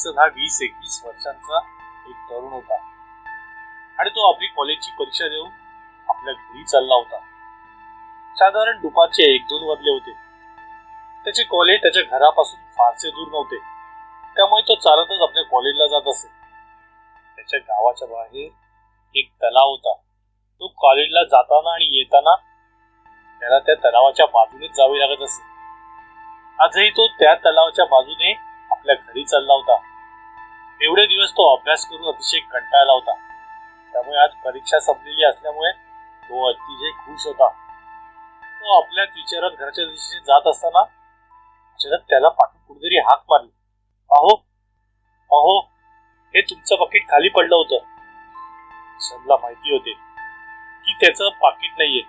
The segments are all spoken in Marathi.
किसन हा वीस एकवीस वर्षांचा एक तरुण होता. आणि तो आपली कॉलेजची परीक्षा देऊन आपल्या घरी चालला होता. साधारण दुपारचे एक दोन वाजले होते. त्याचे कॉलेज त्याच्या घरापासून फारसे दूर नव्हते. त्यामुळे तो चालतच आपल्या कॉलेजला जात असे. त्याच्या गावाच्या बाहेर एक तलाव होता. तो कॉलेजला जाताना आणि येताना त्याला त्या तलावाच्या बाजूनेच जावे लागत असे. आजही तो त्या तलावाच्या बाजूने आपल्या घरी चालला होता. एवढे दिवस तो अभ्यास करून अतिशय कंटाळला होता. त्यामुळे आज परीक्षा संपलेली असल्यामुळे तो अतिशय खुश होता. तो आपल्याच विचारात घरच्या दिशेने जात असताना अचानक त्याला पाठून कुठेतरी हाक मारली. अहो अहो हे तुमचं पाकिट खाली पडलं होतं. सनला माहिती होते की त्याचं पाकिट नाहीये.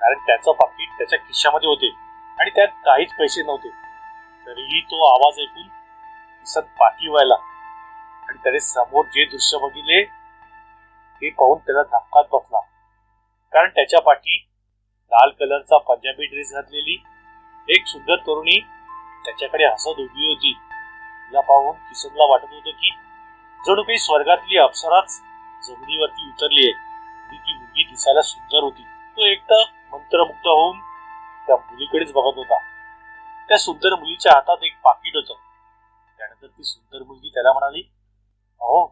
कारण त्याचं पाकिट त्याच्या खिशामध्ये होते आणि त्यात काहीच पैसे नव्हते. तरीही तो आवाज ऐकून किसन पाठी व्हायला. आणि त्याने समोर जे दृश्य बघितले ते पाहून त्याला धक्काच बसला. कारण त्याच्या पाठी लाल कलरचा पंजाबी ड्रेस घातलेली एक सुंदर तरुणी त्याच्याकडे हसत उभी होती. तिला पाहून किसनला वाटत होतं की जणू काही स्वर्गातली अप्सराच जमिनीवरती उतरली आहे. ती मुलगी दिसायला सुंदर होती. तो एकटा मंत्रमुग्ध होऊन त्या मुलीकडेच बघत होता. त्या सुंदर मुलीच्या हातात एक पाकिट होतं. त्यानंतर ती सुंदर मुलगी त्याला म्हणाली अहो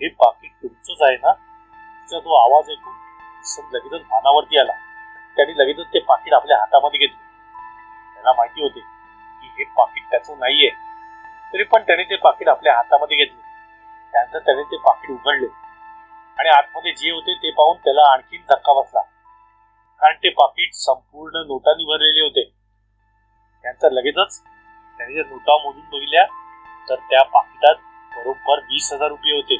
हे पाकिट तुमचंच आहे ना? तिचा तो आवाज ऐकून किसन लगेचच भानावरती आला. त्याने लगेचच ते पाकिट आपल्या हातामध्ये घेतले. त्याला माहिती होते की हे पाकिट त्याचं नाहीये. तरी पण त्याने ते पाकिट आपल्या हातामध्ये घेतले. त्यानंतर त्याने ते पाकिट उघडले. आणि आतमध्ये जे होते ते पाहून त्याला आणखीन धक्का बसला. कारण ते पाकिट संपूर्ण नोटांनी भरलेले होते. त्यानंतर लगेचच त्याने जर नोटा मोजून बघितल्या तर त्या पाकिटात बरोबर वीस हजार रुपये होते.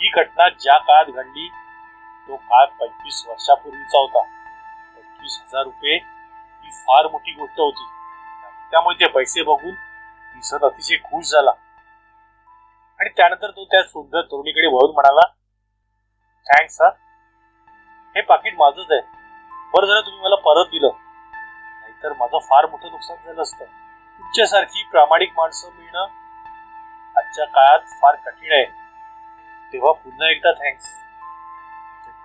ही घटना ज्या काळात घडली तो काळ पंचवीस वर्षापूर्वीचा होता. पंचवीस हजार रुपये ही फार मोठी गोष्ट होती. त्यामुळे ते पैसे बघून दिसत अतिशय खुश झाला. आणि त्यानंतर तो त्या सुंदर तरुणीकडे वळून म्हणाला थँक्स सर हे पाकिट माझंच आहे. बरं झालं तुम्ही मला परत दिलं. नाहीतर माझं फार मोठं नुकसान झालं असतं. तुमच्यासारखी प्रामाणिक माणसं मिळणं आजच्या काळात फार कठीण आहे. तेव्हा पुन्हा एकदा थँक्स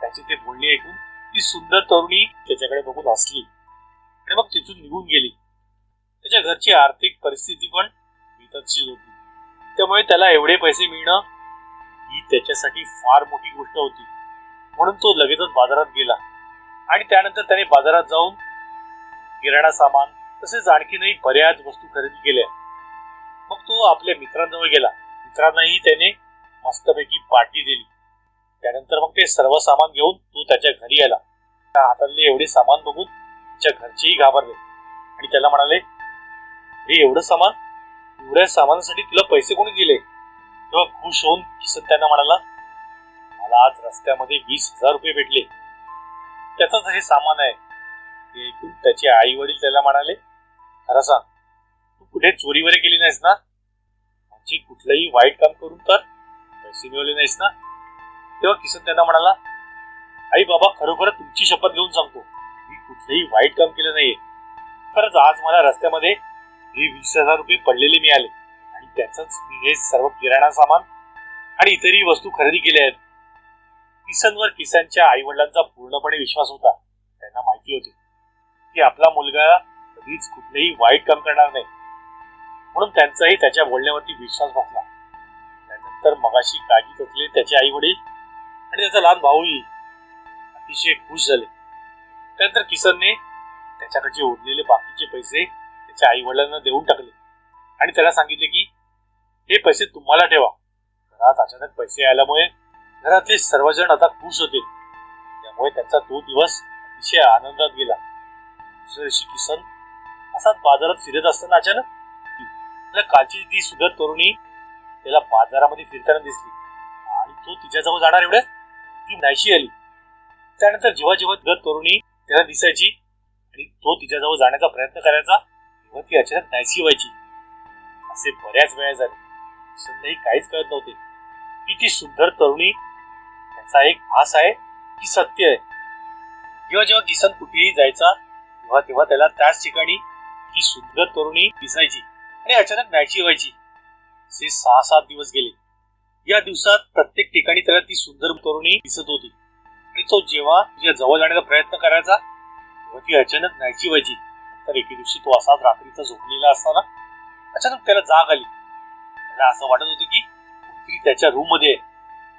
त्याचे ते बोलणे ऐकून ती सुंदर तरुणी त्याच्याकडे बघून हसली. आणि मग तिथून निघून गेली. त्याच्या घरची आर्थिक परिस्थिती पण विततशीच होती. त्यामुळे त्याला एवढे पैसे मिळणं ही त्याच्यासाठी फार मोठी गोष्ट होती. म्हणून तो लगेचच बाजारात गेला. आणि त्यानंतर त्याने बाजारात जाऊन किराणा सामान तसेच आणखीनही बऱ्याच वस्तू खरेदी केल्या. तो आपल्या मित्रांजवळ गेला. मित्रांनाही त्याने मस्तपैकी पार्टी दिली. त्यानंतर मग ते सर्व सामान घेऊन तो त्याच्या घरी आला. त्या हातातले एवढे सामान बघून त्याच्या घरचेही घाबरले. आणि त्याला म्हणाले हे एवढं सामान? एवढ्या सामानासाठी तुला पैसे कोणी दिले? तेव्हा खुश होऊन किसन त्यांना म्हणाला मला आज रस्त्यामध्ये वीस हजार रुपये भेटले. त्याचंच हे सामान आहे. ते ऐकून त्याचे आई वडील त्याला म्हणाले खरं सांग तू कुठे चोरी वगैरे केली नाहीस ना? तुमची कुठलंही वाईट काम करून तर पैसे मिळवले नाहीस ना? तेव्हा किसन त्यांना म्हणाला आई बाबा खरोखर तुमची शपथ घेऊन सांगतो मी कुठलंही वाईट काम केलं नाहीये. खरंच आज मला रस्त्यामध्ये हे वीस हजार रुपये पडलेले मिळाले आणि त्याच मी हे सर्व किराणा सामान आणि इतरही वस्तू खरेदी केल्या आहेत. किसनवर किसनच्या आई वडिलांचा पूर्णपणे विश्वास होता. त्यांना माहिती होती की आपला मुलगा कधीच कुठलंही वाईट काम करणार नाही. म्हणून त्यांचाही त्याच्या बोलण्यावरती विश्वास बसला. त्यानंतर मगाशी काळजीत असलेले त्याचे आई वडील आणि त्याचा लहान भाऊही अतिशय खुश झाले. त्यानंतर किसनने त्याच्याकडचे उरलेले बाकीचे पैसे त्याच्या आई वडिलांना देऊन टाकले आणि त्याला सांगितले की हे पैसे तुम्हाला ठेवा. घरात अचानक पैसे आल्यामुळे घरातले सर्वजण आता खुश होते त्यामुळे त्यांचा तो दिवस अतिशय आनंदात गेला. दुसऱ्या दिवशी किसन असाच बाजारात फिरत असताना अचानक आपल्या कालची ती सुंदर तरुणी त्याला बाजारामध्ये फिरताना दिसली. आणि तो तिच्याजवळ जाणार एवढे ती नाहीशी आली. त्यानंतर जेव्हा जेव्हा ती तरुणी त्याला दिसायची आणि तो तिच्याजवळ जाण्याचा प्रयत्न करायचा तेव्हा ती अचानक नाहीशी व्हायची. असे बऱ्याच वेळा झाले. संध्याही काहीच कळत नव्हते. की ती सुंदर तरुणी त्याचा एक भास आहे की सत्य आहे. जेव्हा जेव्हा किसन कुठेही जायचा तेव्हा तेव्हा त्याला त्याच ठिकाणी ती सुंदर तरुणी दिसायची. आणि अचानक नाहीची व्हायची असे सहा सात दिवस गेले. या दिवसात प्रत्येक ठिकाणी त्याला ती सुंदर तरुणी दिसत होती. आणि तो जेव्हा तिच्या जवळ जाण्याचा प्रयत्न करायचा तेव्हा ती अचानक न्यायची व्हायची तर एके दिवशी तो असाच रात्रीचा झोपलेला असताना अचानक त्याला जाग आली. त्याला असं वाटत होतं की ती त्याच्या रूममध्ये आहे.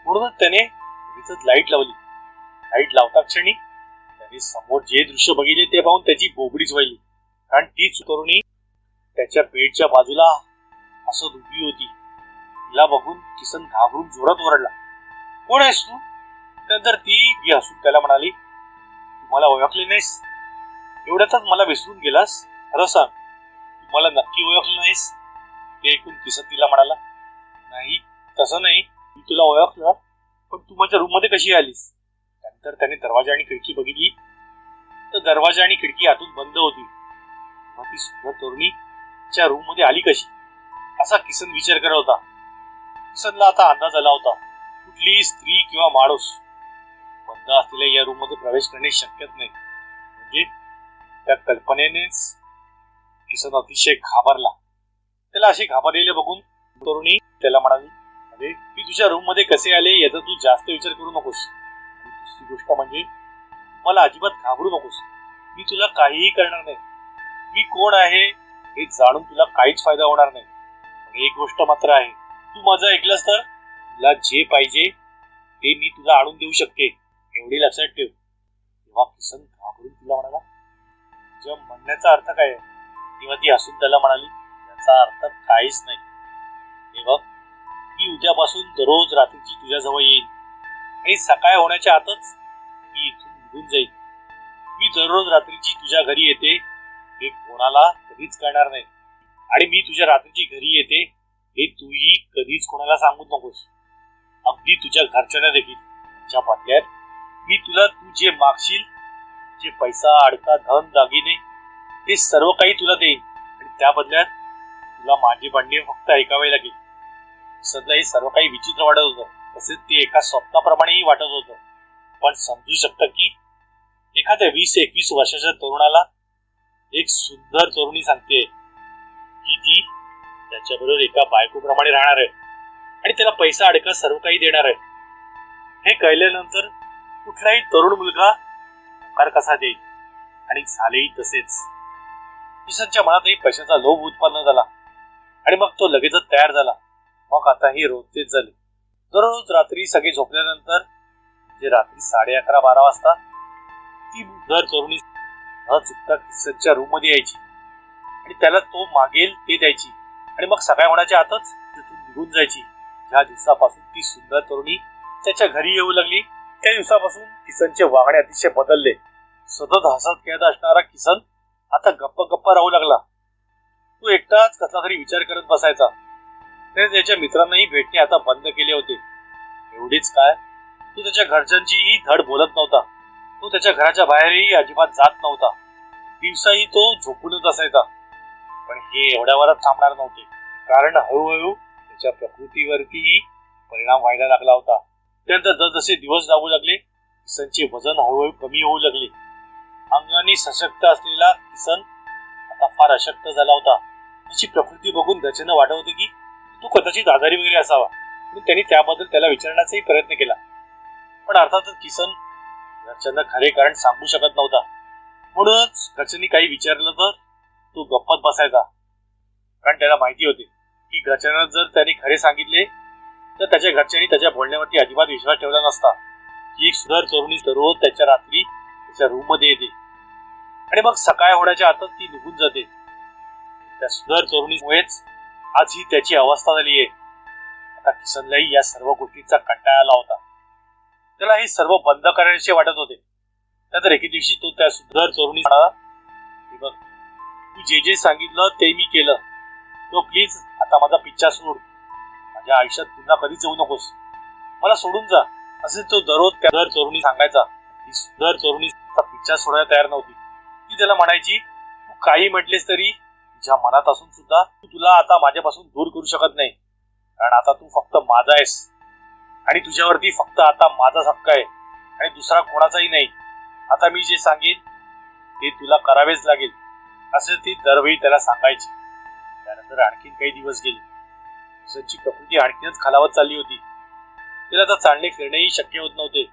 म्हणूनच त्याने लगेचच लाइट लावली. लाइट लावता क्षणी त्याने समोर जे दृश्य बघितले ते पाहून त्याची बोबडीच व्हायली कारण तीच तरुणी त्याच्या बेडच्या बाजूला असं उभी होती. तिला बघून किसन घाबरून जोरात ओरडला. कोण आहेस तू? त्यानंतर ती बी हसून त्याला म्हणाली मला ओळखले नाहीस? एवढ्यातच मला विसरून गेलास? खरं सांग तू मला नक्की ओळखलं नाहीस? ते ऐकून किसन तिला म्हणाला नाही तसं नाही. मी तुला ओळखलं पण तू माझ्या रूममध्ये कशी आलीस? त्यानंतर त्याने दरवाजा आणि खिडकी बघितली. तर दरवाजा आणि खिडकी आतून बंद होती. मग ती सुंदर तरुणी च्या रूममध्ये आली कशी? असा किसन विचार करत होता. किसनला आता अंदाज आला होता कुठलीही स्त्री किंवा माणूस. बंद असलेल्या या रूममध्ये प्रवेश करणे शक्यच नाही. म्हणजे त्या कल्पनेनेच किसन अतिशय घाबरला. त्याला असे घाबरलेले बघून तरुणी त्याला म्हणाली अरे मी तुझ्या रूममध्ये कसे आले याचा तू जास्त विचार करू नकोस. दुसरी गोष्ट म्हणजे मला अजिबात घाबरू नकोस. मी तुला काहीही करणार नाही. मी कोण आहे हे जाणून तुला काहीच फायदा होणार नाही. पण एक गोष्ट मात्र आहे. तू माझं ऐकलंस तर? तुला जे पाहिजे ते मी तुला आणून देऊ शकते. एवढी लक्षात ठेव. तेव्हा किसन घाबरून तुला म्हणाला तुझ्या म्हणण्याचा अर्थ काय आहे? तेव्हा ती हसून त्याला म्हणाली याचा अर्थ काहीच नाही. हे बघ मी उद्यापासून दररोज रात्रीची तुझ्याजवळ येईल आणि सकाळ होण्याच्या आतच मी इथून निघून जाईल मी दररोज रात्रीची तुझ्या घरी येते. हे कोणाला कधीच करणार नाही. आणि मी तुझ्या रात्रीची घरी येते हे तूही कधीच कोणाला सांगू नकोस. अगदी तुझ्या घरच्यांना देखील. तुझ्या बदल्यात मी तुला तू जे मागशील जे पैसा अडका धन दागिने हे सर्व काही तुला देईन. आणि त्या बदल्यात तुला माझे भांडे फक्त ऐकावे लागेल. सध्या हे सर्व काही विचित्र वाटत होतं. तसेच ते एका स्वप्नाप्रमाणेही वाटत होतं. पण समजू शकतं की एखाद्या वीस एकवीस वर्षाच्या तरुणाला एक सुंदर तरुणी सांगते. की ती त्याच्याबरोबर एका बायकोप्रमाणे राहणार आहे. आणि त्याला पैसा अडका सर्व काही देणार आहे. हे कळल्यानंतर कुठलाही तरुण मुलगा नकार कसा देईल? आणि झालेही तसेच. किशनच्या मनातही पैशाचा लोभ उत्पन्न झाला. आणि मग तो लगेचच तयार झाला. मग आता ही रोजचेच झाले. दररोज रात्री सगळे झोपल्यानंतर जे रात्री साडे अकरा बारा वाजता ती दर तरुणी न चुकता किसनच्या रूममध्ये यायची. आणि त्याला तो मागेल ते द्यायची. आणि मग सकाळ होण्याच्या आतच तिथून निघून जायची. ज्या दिवसापासून ती सुंदर तरुणी त्याच्या घरी येऊ लागली त्या दिवसापासून किसनचे वागणे अतिशय बदलले. सतत हसत खेळत असणारा किसन आता गप्प गप्प राहू लागला. तो एकटाच कसला तरी विचार करत बसायचा. त्याने त्याच्या मित्रांनाही भेटणे आता बंद केले होते. एवढीच काय? तो त्याच्या घरच्यांचीही धड बोलत नव्हता. तो त्याच्या घराच्या बाहेरही अजिबात जात नव्हता. दिवसाही तो झोपूनच असायचा. पण हे एवढ्या वरात थांबणार नव्हते. कारण हळूहळू त्याच्या प्रकृतीवरतीही परिणाम व्हायला लागला होता. त्यानंतर जसजसे दिवस जाऊ लागले किसनचे वजन हळूहळू कमी होऊ लागले. अंगाने सशक्त असलेला किसन आता फार अशक्त झाला होता. त्याची प्रकृती बघून घरच्यांना वाटत होते की तो कदाचित आजारी वगैरे असावा. म्हणून त्यांनी त्याबद्दल त्याला विचारण्याचाही प्रयत्न केला. पण अर्थातच किसन घरच्यांना खरे कारण सांगू शकत नव्हता. म्हणूनच घरच्यांनी काही विचारलं तर तो गप्पत बसायचा. कारण त्याला माहिती होते की घरच्यांना जर त्याने खरे सांगितले तर त्याच्या घरच्यांनी त्याच्या बोलण्यावरती अजिबात विश्वास ठेवला नसता. की एक सुधार तरुणी दररोज त्याच्या रात्री त्याच्या रूममध्ये येते. आणि मग सकाळ होण्याच्या आतच ती निघून जाते. त्या सुधार तरुणीमुळेच आज ही त्याची अवस्था झाली आहे. आता किसनलाही या सर्व गोष्टींचा कंटाळा आला होता. त्याला हे सर्व बंद करायचे वाटत होते. त्यानंतर एके दिवशी तो त्या सुंदर तरुणी म्हणाला बघ तू जे जे सांगितलं ते मी केलं. तो प्लीज आता माझा पिच्छा सोड. माझ्या आयुष्यात पुन्हा कधीच येऊ नकोस. मला सोडून जा. असे तो दररोज त्या दर तरुणी सांगायचा. ती सुंदर तरुणी आता पिच्छा सोडायला तयार नव्हती. ती त्याला म्हणायची तू काही म्हटलेस तरी तुझ्या मनात असून सुद्धा तू तुला आता माझ्यापासून दूर करू शकत नाही. कारण आता तू फक्त माझा आहेस. आणि तुझ्यावरती फक्त आता माझाच हक्क आहे. आणि दुसरा कोणाचाही नाही. आता मी जे सांगेन ते तुला करावेच लागेल. असे ती दरवेळी त्याला सांगायची. त्यानंतर आणखीन काही दिवस गेले. किसनची प्रकृती आणखीनच खालावत चालली होती. तिला आता चालणे फिरणेही शक्य होत नव्हते.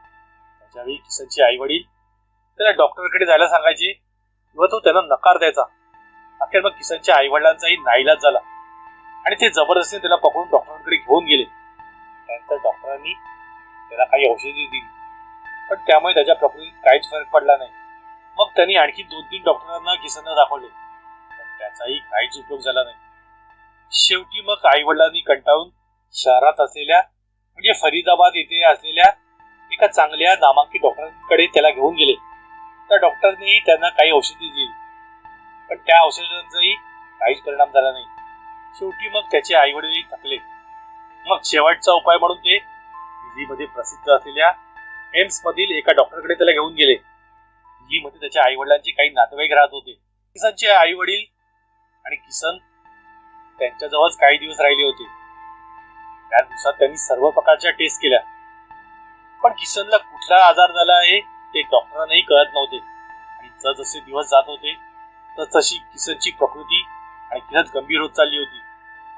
त्याच्यावेळी किसनचे आई वडील त्याला डॉक्टरकडे जायला सांगायचे किंवा तो त्यांना नकार द्यायचा. अखेर मग किसनच्या आई वडिलांचाही नाईलाज झाला. आणि ते जबरदस्तीने त्याला पकडून डॉक्टरांकडे घेऊन गेले. तर डॉक्टरांनी त्याला काही औषधे दिली. पण त्यामुळे त्याच्या प्रकृतीत काहीच फरक पडला नाही. मग त्यांनी आणखी दोन तीन डॉक्टरांना किसनला दाखवले. पण त्याचाही काहीच उपयोग झाला नाही. शेवटी मग आई वडिलांनी कंटाळून शहरात असलेल्या म्हणजे फरीदाबाद येथे असलेल्या एका चांगल्या नामांकित डॉक्टरांकडे त्याला घेऊन गेले. त्या डॉक्टरनेही त्यांना काही औषधी दिली. पण त्या औषधांचाही काहीच परिणाम झाला नाही. शेवटी मग त्याचे आई वडीलही थकले. मग शेवटचा उपाय म्हणून ते दिल्लीमध्ये प्रसिद्ध असलेल्या एम्स मधील एका डॉक्टरकडे त्याला घेऊन गेले. दिल्लीमध्ये त्याच्या आई वडिलांचे काही नातेवाईक राहत होते. किसनचे आई वडील आणि किसन त्यांच्याजवळच काही दिवस राहिले होते. त्या दिवसात त्यांनी सर्व प्रकारच्या टेस्ट केल्या. पण किसनला कुठला आजार झाला आहे ते डॉक्टरांनाही कळत नव्हते. आणि जसजसे दिवस जात होते तशी किसनची प्रकृती आणि आणखीनच गंभीर होत चालली होती.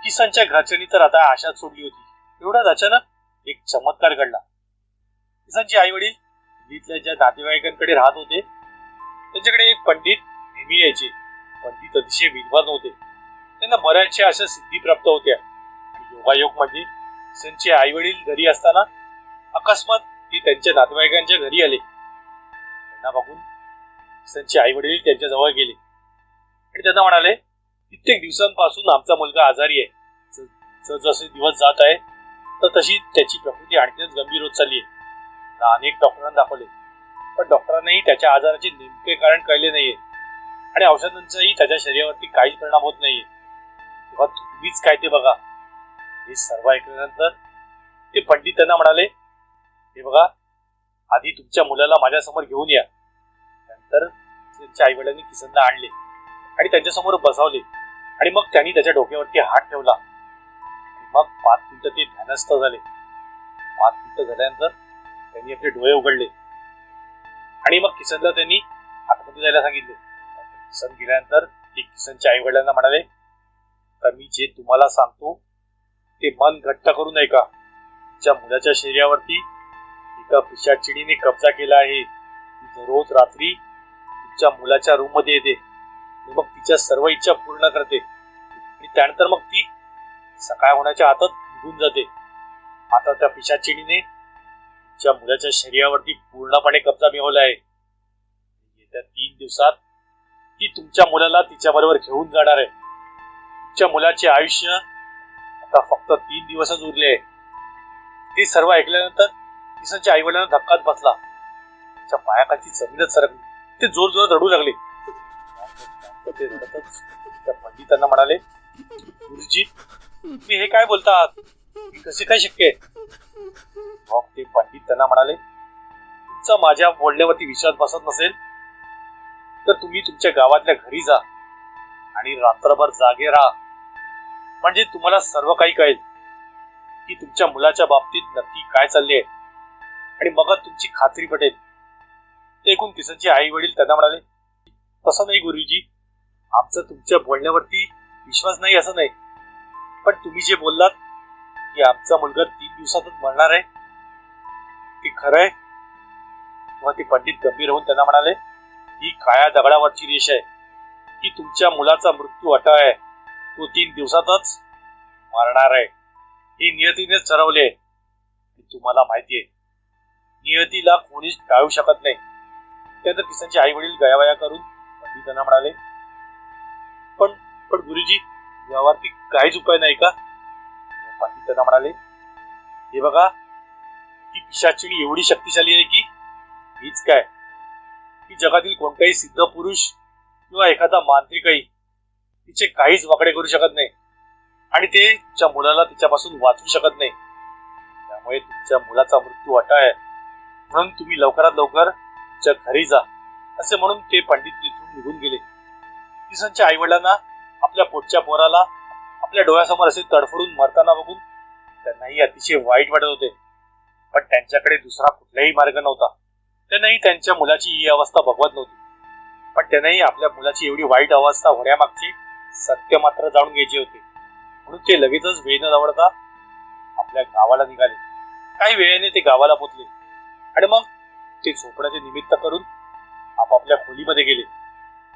किसनच्या घरच्यांनी तर आता आशाच सोडली होती. एवढ्याच अचानक एक चमत्कार घडला. किसनचे आई वडील दिल्लीतल्या ज्या नातेवाईकांकडे राहत होते त्यांच्याकडे एक पंडित नेहमी यायचे. पंडित अतिशय विद्वान होते. त्यांना बऱ्याचशा अशा सिद्धी प्राप्त होत्या. योगायोग म्हणजे किसनचे आई वडील घरी असताना अकस्मात ते त्यांच्या नातेवाईकांच्या घरी आले. त्यांना बघून किसनचे आई वडील त्यांच्या जवळ गेले. आणि त्यांना म्हणाले कित्येक दिवसांपासून आमचा मुलगा आजारी आहे. जसे दिवस जात आहे तर तशी त्याची प्रकृती आणखीनच गंभीर होत चालली आहे. अनेक डॉक्टरांना दाखवले. पण डॉक्टरांनाही त्याच्या आजाराचे नेमके कारण कळले नाहीये. आणि औषधांचाही त्याच्या शरीरावरती काहीच परिणाम होत नाहीये. तेव्हा तुम्हीच काय ते बघा. हे सर्व ऐकल्यानंतर ते पंडित त्यांना म्हणाले हे बघा आधी तुमच्या मुलाला माझ्यासमोर घेऊन या. नंतर त्यांच्या आईवडिलांनी किसनला आणले आणि त्यांच्यासमोर बसवले. आणि मग त्यांनी त्याच्या डोक्यावरती हात ठेवला. मग पाच मिनिटं ते ध्यानस्थ झाले. पाच मिनिटं झाल्यानंतर त्यांनी आपले डोळे उघडले. आणि मग किसनला त्यांनी आतमध्ये जायला सांगितले. किसन गेल्यानंतर ते किसनच्या आई वडिलांना म्हणाले तर मी जे तुम्हाला सांगतो ते मन घट्ट करून ऐका तिच्या मुलाच्या शरीरावरती एका पिशाचिडीने कब्जा केला आहे. ती दररोज रात्री तुमच्या मुलाच्या रूममध्ये येते मग तिच्या सर्व इच्छा पूर्ण करते. आणि त्यानंतर मग ती सकाळ होण्याच्या आतच निघून जाते. आता त्या पिशाचिणीने तिच्या मुलाच्या शरीरावरती पूर्णपणे कब्जा मिळवला आहे येत्या तीन दिवसात ती तुमच्या मुलाला तिच्या बरोबर घेऊन जाणार आहे. तुमच्या मुलाचे आयुष्य आता फक्त तीन दिवसच उरले आहे. ते सर्व ऐकल्यानंतर किसनच्या आई वडिलांना धक्काच बसला. तिच्या पायाखालची जमीनच सरकली ते जोर जोरात रडू लागले. ते त्या पंडितांना म्हणाले गुरुजी तुम्ही हे काय बोलता कसे काय शक्य मग ते पंडित त्यांना म्हणाले तुमचा माझ्या बोलण्यावरती विश्वास बसत नसेल तर तुम्ही तुमच्या गावातल्या घरी जा आणि रात्रभर जागे राहा. म्हणजे तुम्हाला सर्व काही कळेल की तुमच्या मुलाच्या बाबतीत नक्की काय चालले आहे आणि मगच तुमची खात्री पटेल. ते किसनचे आई वडील त्यांना म्हणाले तसं नाही गुरुजी आमचं तुमच्या बोलण्यावरती विश्वास नाही असं नाही. पण तुम्ही जे बोललात की आमचा मुलगा तीन दिवसातच मरणार आहे. ते खरं आहे. तेव्हा ते पंडित गंभीर होऊन त्यांना म्हणाले ही काळ्या दगडावरची रेष आहे. की तुमच्या मुलाचा मृत्यू अटळ आहे. तो तीन दिवसातच मरणार आहे. हे नियतीनेच ठरवले आहे. तुम्हाला माहिती आहे. नियतीला कोणीच टाळू शकत नाही. त्यानंतर किसनचे आई वडील गयावया करून पंडितांना म्हणाले पण पण गुरुजी यावरती काहीच उपाय नाही का? पंडित त्यांना म्हणाले. हे बघा ती पिशाचिणी एवढी शक्तिशाली आहे की हीच काय? की जगातील कोणताही सिद्ध पुरुष किंवा एखादा मांत्रिकही तिचे काहीच वाकडे करू शकत नाही. आणि ते तिच्या मुलाला तिच्यापासून वाचवू शकत नाही. त्यामुळे तुमच्या मुलाचा मृत्यू अटा आहे. म्हणून तुम्ही लवकरात लवकर तुमच्या घरी जा. असे म्हणून ते पंडित तिथून निघून गेले. किसनच्या आई वडिलांना आपल्या पोटच्या पोराला आपल्या डोळ्यासमोर असे तडफडून मरताना बघून त्यांनाही अतिशय वाईट वाटत होते. पण त्यांच्याकडे दुसरा कुठलाही मार्ग नव्हता. त्यांनाही त्यांच्या मुलाची ही अवस्था बघवत नव्हती. पण त्यांनाही आपल्या मुलाची एवढी वाईट अवस्था होण्यामागची सत्य मात्र जाणून घ्यायचे होते. म्हणून ते लगेचच वेळ न दवडता आपल्या गावाला निघाले. काही वेळेने ते गावाला पोचले. आणि मग ते झोपण्याचे निमित्त करून आपापल्या खोलीमध्ये गेले.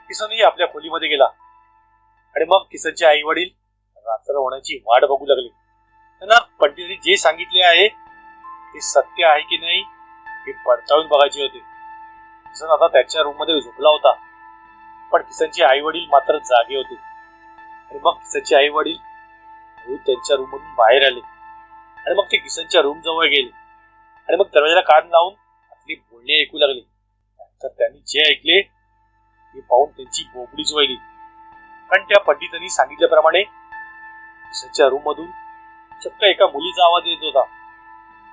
किसनही आपल्या खोलीमध्ये गेला. आणि मग किसनचे आई वडील रात्र होण्याची वाट बघू लागले. त्यांना पंडितांनी जे सांगितले आहे ते सत्य आहे की नाही हे पडताळून बघायचे होते. किसन आता त्याच्या रूममध्ये झोपला होता. पण किसनचे आई वडील मात्र जागे होते. आणि मग किसनचे आई वडील त्यांच्या रूम मधून बाहेर आले. आणि मग ते किसनच्या रूम जवळ गेले. आणि मग दरवाजाला कान लावून आपली बोलणे ऐकू लागले. तर त्यांनी जे ऐकले ते पाहून त्यांची बोबडीच वळली. कारण त्या पंडितांनी सांगितल्याप्रमाणे किसनच्या रूम मधून चक्क एका मुलीचा आवाज येत होता.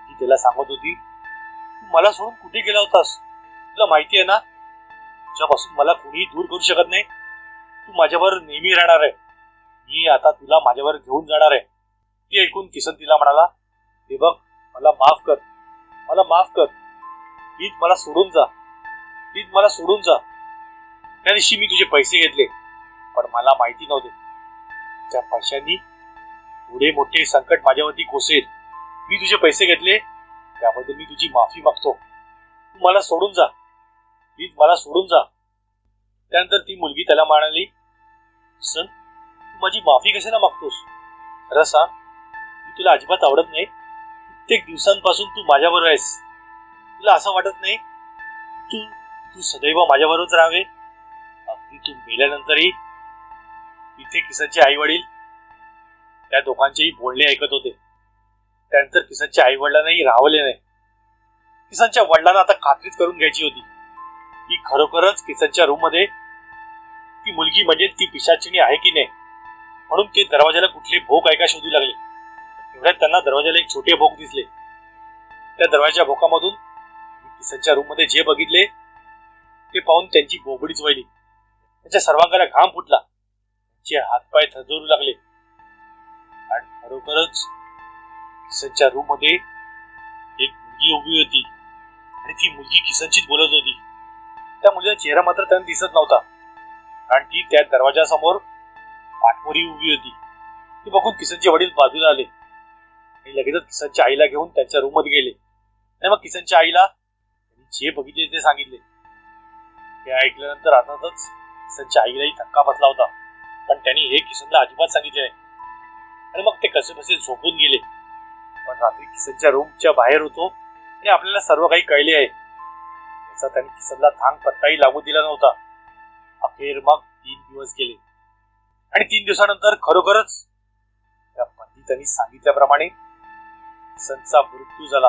ती त्याला सांगत होती "तू मला सोडून कुठे गेला होतास? तुला माहिती आहे ना तुझ्यापासून मला कुणीही दूर करू शकत नाही. तू माझ्यावर नेहमी राहणार आहे. मी आता तुला माझ्यावर घेऊन जाणार आहे. ती ऐकून किसन तिला म्हणाला हे बघ मला माफ कर. मला माफ कर. प्लीज मला सोडून जा. प्लीज मला सोडून जा. त्या दिवशी मी तुझे पैसे घेतले. पण मला माहिती नव्हते. त्या पैशांनी पुढे मोठे संकट माझ्यावरती कोसेल मी तुझे पैसे घेतले त्याबद्दल मी तुझी माफी मागतो. तू मला सोडून जा. प्लीज मला सोडून जा. त्यानंतर ती मुलगी त्याला म्हणाली सन तू माझी माफी कशाला मागतोस? खरं सांग मी तुला अजिबात आवडत नाही. कित्येक दिवसांपासून तू माझ्याबरोबर आहेस. तुला असं वाटत नाही? तू तू सदैव माझ्याबरोबरच राहावे. अगदी तू मेल्यानंतरही इथे किसनचे आई वडील त्या दोघांचेही बोलणे ऐकत होते. त्यानंतर किसनच्या आई वडिलांनाही राहवले नाही. किसनच्या वडिलांना आता खात्रीच करून घ्यायची होती. की खरोखरच किसनच्या रूममध्ये ती मुलगी म्हणजे ती पिशाचिणी आहे की नाही? म्हणून ते दरवाजाला कुठले भोग ऐका शोधू लागले. एवढ्यात त्यांना दरवाजाला एक छोटे भोग दिसले. त्या दरवाजा भोकामधून किसनच्या रूममध्ये जे बघितले ते पाहून त्यांची बोबडीच वळली. त्यांच्या सर्वांगाला घाम फुटला. चे हातपाय थजरू लागले. आणि खरोखरच किसनच्या रूममध्ये एक मुलगी उभी होती. आणि ती मुलगी किसनचीच बोलत होती. त्या मुलीचा चेहरा मात्र त्यांना दिसत नव्हता. कारण ती त्या दरवाजासमोर पाठमोरी उभी होती. ती बघून किसनचे वडील बाजूला आले. आणि लगेचच किसनच्या आईला घेऊन त्यांच्या रूममध्ये गेले. आणि मग किसनच्या आईला जे बघितले ते सांगितले. हे ऐकल्यानंतर अर्थातच किसनच्या आईलाही धक्का बसला होता. पण त्यांनी हे किसनला अजिबात सांगितले नाही. आणि मग ते कसे बसे झोपून गेले. पण रात्री किसनच्या रूमच्या बाहेर होतो आणि आपल्याला सर्व काही कळले आहे. त्याचा त्यांनी किसनला थांग पत्ताही लागू दिला नव्हता. अखेर मग तीन दिवस गेले. आणि तीन दिवसानंतर खरोखरच त्या पंडितांनी सांगितल्याप्रमाणे किसनचा मृत्यू झाला.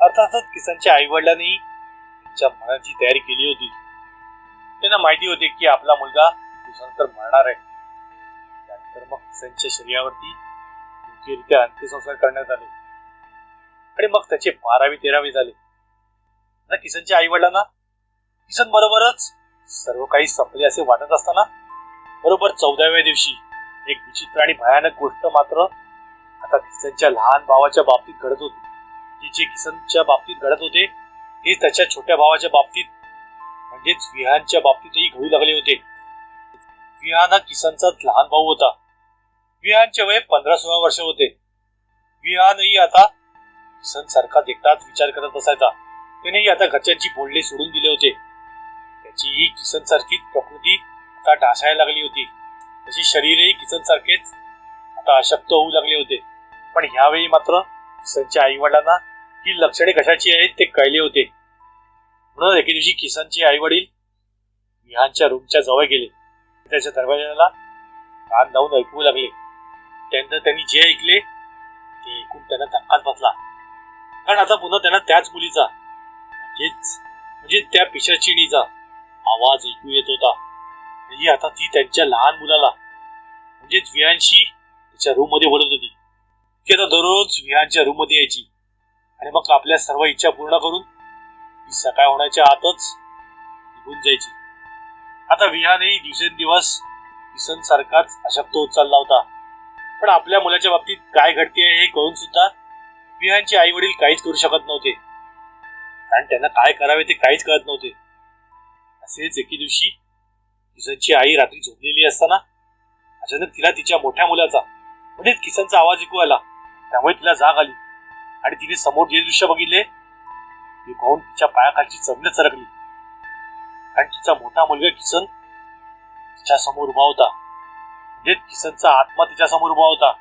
अर्थातच किसनच्या आईवडिलांनी त्यांच्या मनाची तयारी केली होती. त्यांना माहिती होती की आपला मुलगा दिवसानंतर मरणार आहे. त्यानंतर मग किसनच्या शरीरावरती योग्यरित्या अंत्यसंस्कार करण्यात आले. आणि मग त्याचे बारावी तेरावी झाले. आता किसनच्या आई वडिलांना किसन बरोबरच सर्व काही संपले असे वाटत असताना बरोबर चौदाव्या दिवशी एक विचित्र आणि भयानक गोष्ट मात्र आता किसनच्या लहान भावाच्या बाबतीत घडत होती. जी जे किसनच्या बाबतीत घडत होते ते त्याच्या छोट्या भावाच्या बाबतीत म्हणजेच विहानच्या बाबतीतही घडू लागले होते. विहान हा किसनचाच लहान भाऊ होता. विहानचे वय पंधरा सोळा वर्ष होते. विहानही आता किसन सारखा देखताच विचार करत बसायचा. त्यानेही आता घरच्यांची बोलणे सोडून दिले होते. त्याचीही किसन सारखीच प्रकृती आता ढासायला लागली होती. त्याचे शरीरही किसन सारखेच आता अशक्त होऊ लागले होते. पण ह्यावेळी मात्र किसनच्या आई वडिलांना ही लक्षणे कशाची आहेत ते कळले होते. म्हणून एके दिवशी किसनचे आई वडील विहानच्या रूमच्या जवळ गेले. त्याच्या दरवाजाला कान लावून ऐकू लागले. त्यानंतर त्यांनी जे ऐकले ते ऐकून त्यांना धक्काच बसला. कारण आता पुन्हा त्यांना त्याच मुलीचा म्हणजेच म्हणजे त्या पिशाचिणीचा आवाज ऐकू येत होता. म्हणजे आता ती त्यांच्या लहान मुलाला म्हणजेच विहानशी त्याच्या रूममध्ये बोलत होती. ती आता दररोज विहानच्या रूममध्ये यायची. आणि मग आपल्या सर्व इच्छा पूर्ण करून ती सकाळ होण्याच्या आतच निघून जायची. आता विहानही दिवसेंदिवस किसन सारखाच अशक्त होत चालला होता. पण आपल्या मुलाच्या बाबतीत काय घडते हे कळून सुद्धा विहानचे आई वडील काहीच करू शकत नव्हते. कारण त्यांना काय करावे ते काहीच कळत नव्हते. असेच एके दिवशी किसनची आई रात्री झोपलेली असताना अचानक तिला तिच्या मोठ्या मुलाचा म्हणजे किसनचा आवाज ऐकू आला. त्यामुळे तिला जाग आली आणि तिने समोर जे दृश्य बघितले ते पाहून तिच्या पायाखालची चमणं सरकली आणि तिचा मोठा मुलगा किसन तिच्या समोर उभा होता. म्हणजे किसनचा आत्मा तिच्या समोर उभा होता.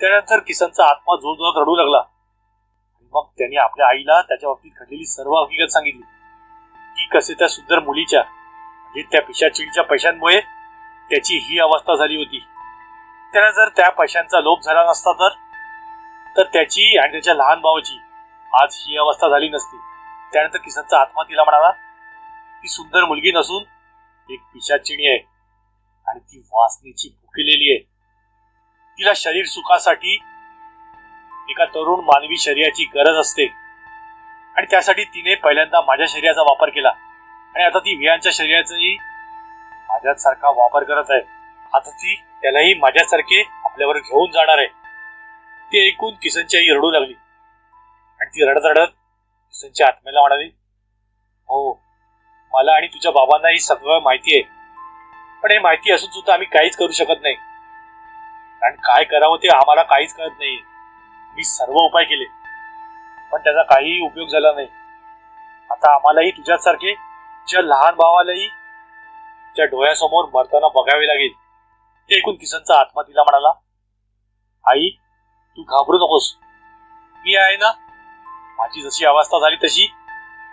त्यानंतर किसनचा आत्मा जोर जोरात रडू लागला. मग त्याने आपल्या आईला त्याच्या बाबतीत घडलेली सर्व हकीकत सांगितली. की कसे त्या सुंदर मुलीच्या म्हणजे त्या पिशाचिडीच्या पैशांमुळे त्याची ही अवस्था झाली होती. त्याला जर त्या पैशांचा लोभ झाला नसता तर तर त्याची आणि त्याच्या लहान भावाची आज ही अवस्था झाली नसती. त्यानंतर किसनचा आत्मा तिला म्हणाला ती सुंदर मुलगी नसून एक पिशाचिणी आहे. आणि ती वासनेची भुकेलेली आहे. तिला शरीर सुखासाठी एका तरुण मानवी शरीराची गरज असते. आणि त्यासाठी तिने पहिल्यांदा माझ्या शरीराचा वापर केला. आणि आता ती वियांच्या शरीराचाही माझ्यासारखा वापर करत आहे. आता ती त्यालाही माझ्यासारखे आपल्यावर घेऊन जाणार आहे. ते ऐकून किसनची आई रडू लागली. आणि ती रडत रडत किसनच्या आत्म्याला म्हणाली हो मला आणि तुझ्या बाबांना ही सगळं माहिती आहे. पण हे माहिती असून सुद्धा आम्ही काहीच करू शकत नाही. कारण काय करावं ते आम्हाला काहीच कळत नाही. मी सर्व उपाय केले. पण त्याचा काहीही उपयोग झाला नाही. आता आम्हालाही तुझ्यासारखे तुझ्या लहान भावालाही तुझ्या डोळ्यासमोर मरताना बघावे लागेल. ते ऐकून किसनचा आत्मा तिला म्हणाला आई तू घाबरू नकोस. मी आहे ना? माझी जशी अवस्था झाली तशी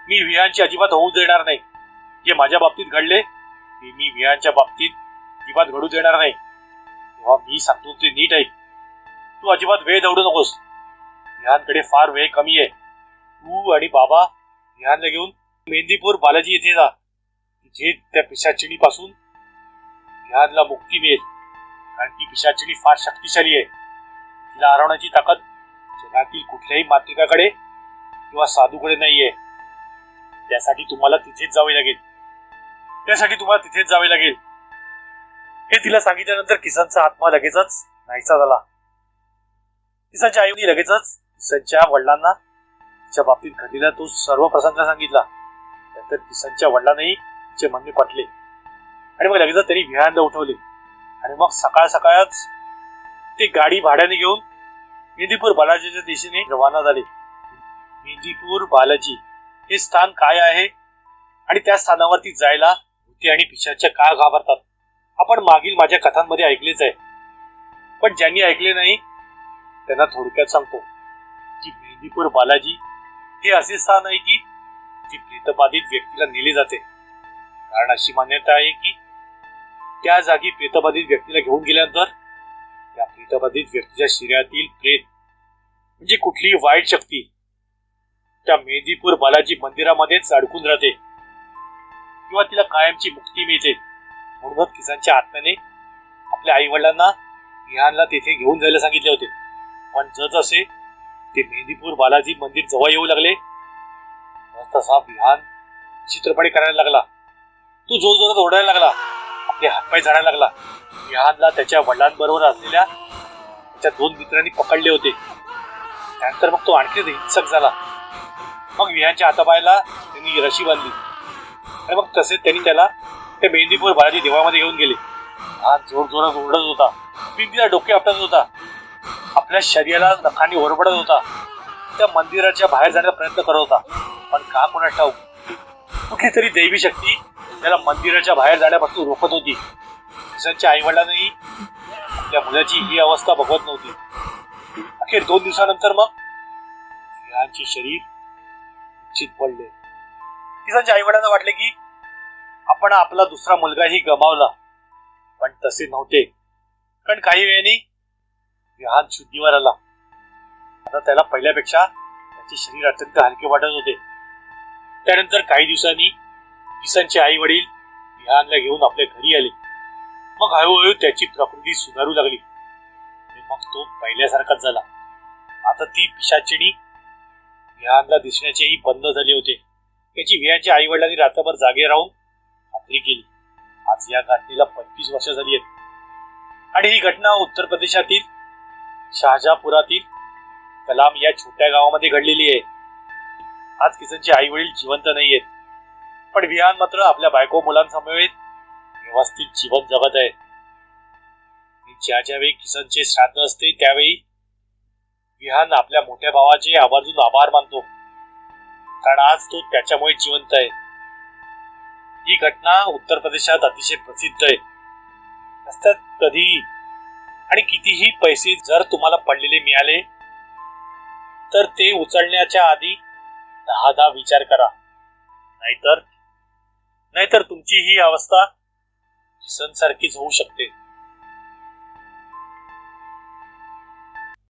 मी विहांची अजिबात होऊ देणार नाही. जे माझ्या बाबतीत घडले ते मी विहांच्या बाबतीत अजिबात घडू देणार नाही. तेव्हा मी सांगतो ते नीट ऐक. तू अजिबात वेळ दौडू नकोस. विहानकडे फार वेळ कमी आहे. तू आणि बाबा विहानला घेऊन मेहंदीपूर बालाजी येथे जा. तिथे त्या पिशाचिणी पासून विहानला मुक्ती मिळेल. कारण ती पिशाचिणी फार शक्तिशाली आहे. तिला हरवण्याची ताकद जगातील कुठल्याही मातृकाकडे किंवा साधूकडे नाहीये. त्यासाठी तुम्हाला तिथेच जावे लागेल. त्यासाठी तुम्हाला तिथेच जावे लागेल. हे तिला सांगितल्यानंतर किसनचा आत्मा लगेचच नाहीसा झाला. किसनच्या आईने लगेचच किसनच्या वडिलांना तिच्या बाबतीत घडलेला तो सर्व प्रसंग सांगितला. नंतर किसनच्या वडिलांनाही तिचे म्हणणे पटले. आणि मग लगेचच त्यांनी विहारांना उठवले. आणि मग सकाळ सकाळच ते गाडी भाड्याने घेऊन मेहंदीपूर बालाजीच्या दिशेने रवाना झाले. मेहंदीपूर बालाजी हे स्थान काय आहे? आणि त्या स्थानावरती जायला भूती आणि पिशाच्या का घाबरतात? आपण मागील माझ्या कथांमध्ये ऐकलेच आहे. पण ज्यांनी ऐकले नाही त्यांना थोडक्यात सांगतो. की मेहंदीपूर बालाजी हे असे स्थान आहे की जी प्रेतबाधित व्यक्तीला नेले जाते. कारण अशी मान्यता आहे की त्या जागी प्रेतबाधित व्यक्तीला घेऊन गेल्यानंतर त्या प्रेतबाधित व्यक्तीच्या शरीरातील प्रेत म्हणजे कुठलीही वाईट शक्ती त्या मेहंदीपूर बालाजी मंदिरामध्येच अडकून राहते. किंवा तिला कायमची मुक्ती मिळते. म्हणूनच किसानच्या आत्म्याने आपल्या आई वडिलांना विहानला तेथे घेऊन जायला सांगितले होते. पण जसे ते मेहंदीपूर बालाजी मंदिर जवळ येऊ लागले तसा विहान चित्रपणे करायला लागला. तो जोर जोरात ओढायला लागला. आपले हातपाय झाडायला लागला. विहानला त्याच्या वडिलांबरोबर असलेल्या त्याच्या दोन मित्रांनी पकडले होते. त्यानंतर मग तो आणखी हिंसक झाला. मग विहानच्या हातापायला त्यांनी रशी बांधली. आणि मग तसेच त्यांनी त्याला ते मेहंदीपूर बालाजी देवळामध्ये घेऊन गेले. हा जोर जोरात ओरडत होता. भिंतीला डोके आपटत होता. आपल्या शरीराला नखाने ओरबडत होता. त्या मंदिराच्या बाहेर जाण्याचा प्रयत्न करत होता. पण का कोणा ठाऊ कुठली तरी दैवी शक्ती त्याला मंदिराच्या बाहेर जाण्यापासून रोखत होती. किसनच्या आई वडिलांनाही आपल्या मुलाची ही अवस्था बघत नव्हती. अखेर दोन दिवसानंतर मग मुलांचे शरीर चित पडले किसनच्या आई वडिलांना वाटले की आपण आपला दुसरा मुलगाही गमावला. पण तसे नव्हते. कारण काही वेळाने विहान शुद्धीवर आला. आता त्याला पहिल्यापेक्षा त्याचे शरीर अत्यंत हलके वाटत होते. त्यानंतर काही दिवसांनी किसनचे आई वडील विहानला घेऊन आपल्या घरी आले. मग हळूहळू त्याची प्रकृती सुधारू लागली. आणि मग तो पहिल्यासारखाच झाला. आता ती पिशाचिणी विहानला दिसण्याचेही बंद झाले होते. त्याची विहानच्या आई वडिलांनी रात्रभर जागे राहून खात्री केली. आज या घटनेला पंचवीस वर्ष झाली आहेत. आणि ही घटना उत्तर प्रदेशातील शहाजहापुरातील कलाम या छोट्या गावामध्ये घडलेली आहे. आज किसनचे आई वडील जिवंत नाही आहेत पण विहान मात्र आपल्या बायको मुलांसमवेत व्यवस्थित जीवन जगत आहे. ज्या ज्यावेळी किसनचे श्राद्ध असते त्यावेळी विहान आपल्या मोठ्या भावाचे आवर्जून आभार मानतो. कारण आज तो त्याच्यामुळे जिवंत आहे. ही घटना उत्तर प्रदेशात अतिशय प्रसिद्ध आहे. रस्त्यात कधी आणि कितीही पैसे जर तुम्हाला पडलेले मिळाले तर ते उचलण्याच्या आधी दहा दहा विचार करा. नाहीतर नाहीतर तुमची ही अवस्था किसन सारखीच होऊ शकते.